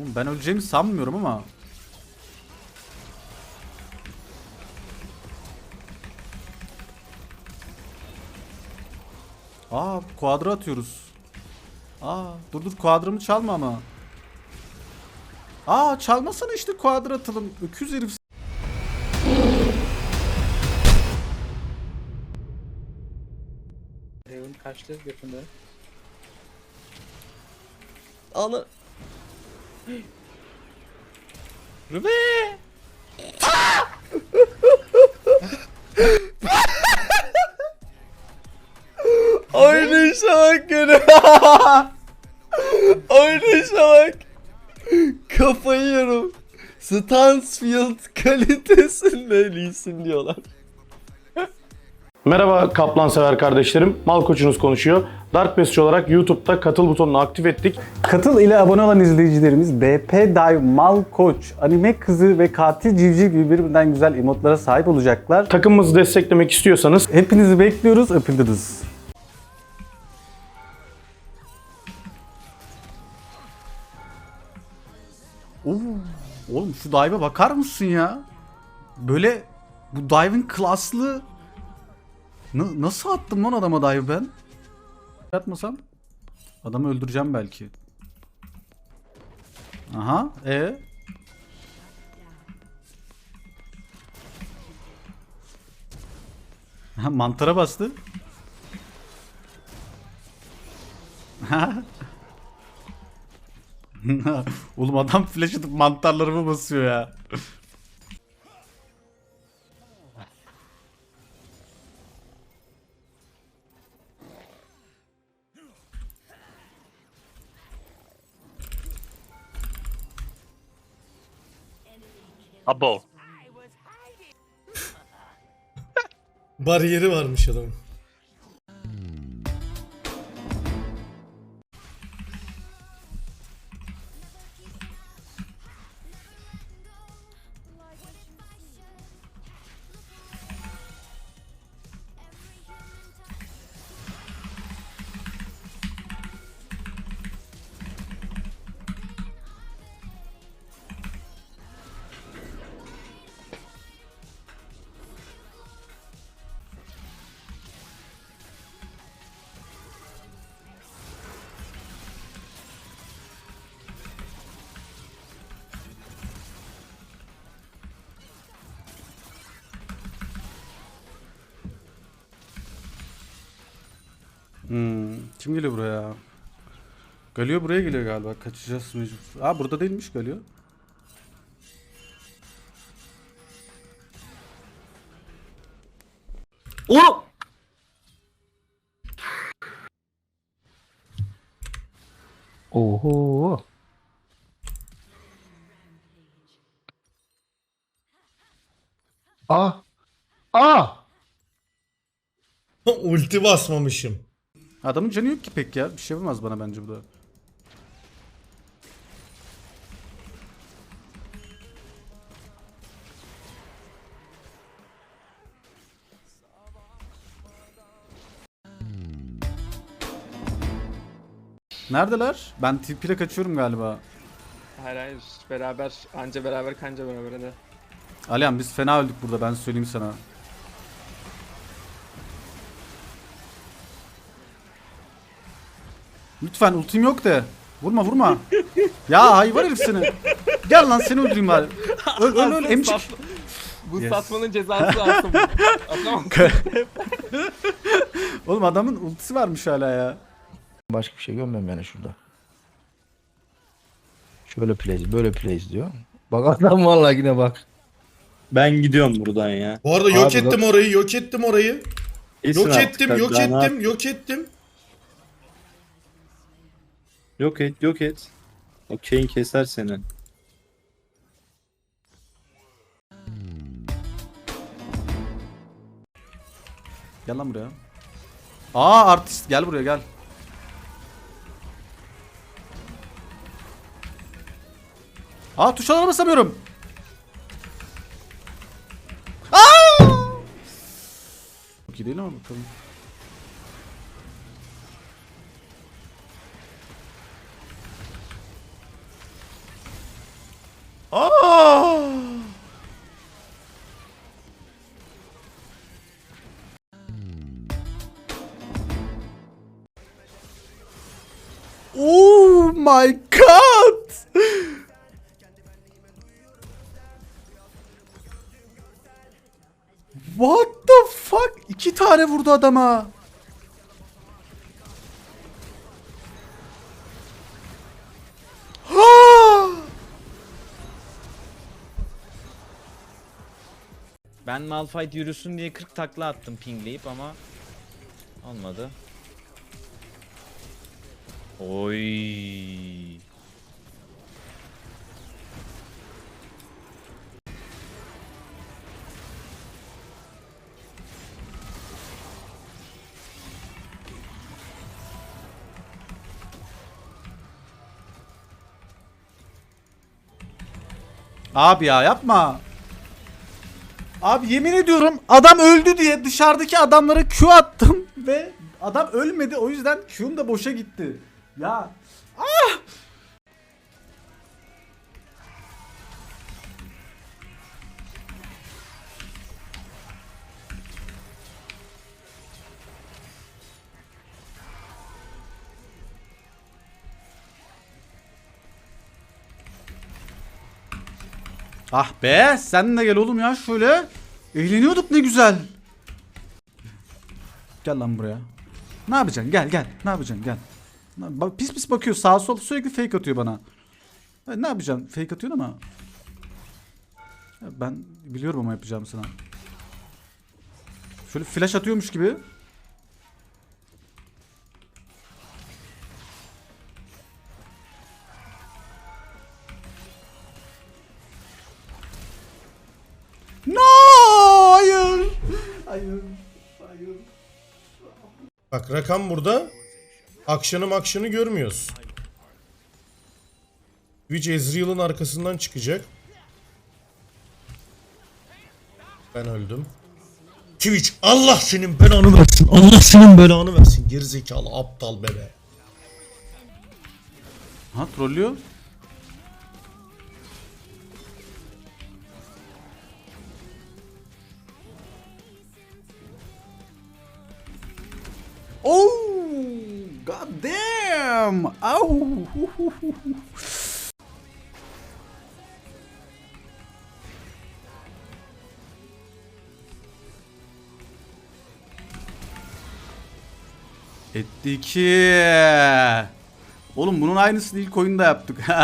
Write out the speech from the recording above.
Oğlum ben öleceğimi sanmıyorum ama. Aa kuadra atıyoruz. Aa dur dur kuadramı çalma ama. Aa çalmasana işte kuadra atalım. Öküz herif. Raven kaçtı götünde. Ana. Rübe. Oynayışa bak gene. Oynayışa bak. Kafayı yiyorum. Stansfield kalitesinde iyisin diyorlar. Merhaba Kaplan sever kardeşlerim. Mal Koçunuz konuşuyor. Dark Passage olarak YouTube'da katıl butonunu aktif ettik. Katıl ile abone olan izleyicilerimiz BP Dive, Mal Koç, Anime Kızı ve Katil Civciv gibi birbirinden güzel emotlara sahip olacaklar. Takımımızı desteklemek istiyorsanız Hepinizi bekliyoruz, öpüldünüz. Oo, oğlum şu dive'a bakar mısın ya? Böyle bu dive'ın klaslı Na- nasıl attım lan adama dive ben? Atmasam adamı öldüreceğim belki. Aha, e Ha, mantara bastı. Oğlum adam flash atıp mantarlarımı basıyor ya. Abo. Bariyeri varmış adamın. Hmm, kim geliyor buraya? Geliyor buraya geliyor galiba. Kaçacağız mecbur. Aa burada değilmiş geliyor. Oğlum. Oho. Ah. Ah. Ulti basmamışım. Adamın canı yok ki pek ya. Bir şey yapamaz bana bence bu da. Neredeler? Ben TP ile kaçıyorum galiba. Hayır hayır beraber anca beraber kanca beraber hadi. Alihan biz fena öldük burada ben söyleyeyim sana. Lütfen ultim yok de. Vurma vurma. ya hayvan herif seni. Gel lan seni öldüreyim bari. Öl öl öl emcik. Bu Yes. satmanın cezası aslında. Oğlum adamın ultisi varmış hala ya. Başka bir şey görmüyorum yani şurada. Şöyle plays, böyle plays diyor. Bak adam vallahi yine bak. Ben gidiyorum buradan ya. Bu arada yok Abi ettim orayı, yok ettim orayı. Yok ettim, yok ettim, yok ettim. Yok et, yok et. O Kane keser seni. Gel lan buraya. Aa artist gel buraya gel. Aa tuşlara basamıyorum. Aa! Değil ama bakalım. My god. What the fuck? İki tane vurdu adama. Ben Malphite yürüsün diye 40 takla attım pingleyip ama olmadı. Oy. Abi ya yapma. Abi yemin ediyorum adam öldü diye dışarıdaki adamlara Q attım ve adam ölmedi o yüzden Q'm da boşa gitti. Ya Ah be sen de gel oğlum ya şöyle. Eğleniyorduk ne güzel. Gel lan buraya. Ne yapacaksın gel gel. Ne yapacaksın gel. Pis pis bakıyor sağa sola sürekli fake atıyor bana. Ne yapacaksın fake atıyorsun ama. Ben biliyorum ama yapacağım sana. Şöyle flash atıyormuş gibi. No! Hayır. Hayır. Hayır. Bak rakam burada. Akşanı makşanı görmüyoruz. Twitch Ezreal'ın arkasından çıkacak. Ben öldüm. Twitch Allah senin belanı versin. Allah senin belanı versin. Gerizekalı aptal bebe. Ha trollüyor. Etti iki. Oğlum bunun aynısını ilk oyunda yaptık.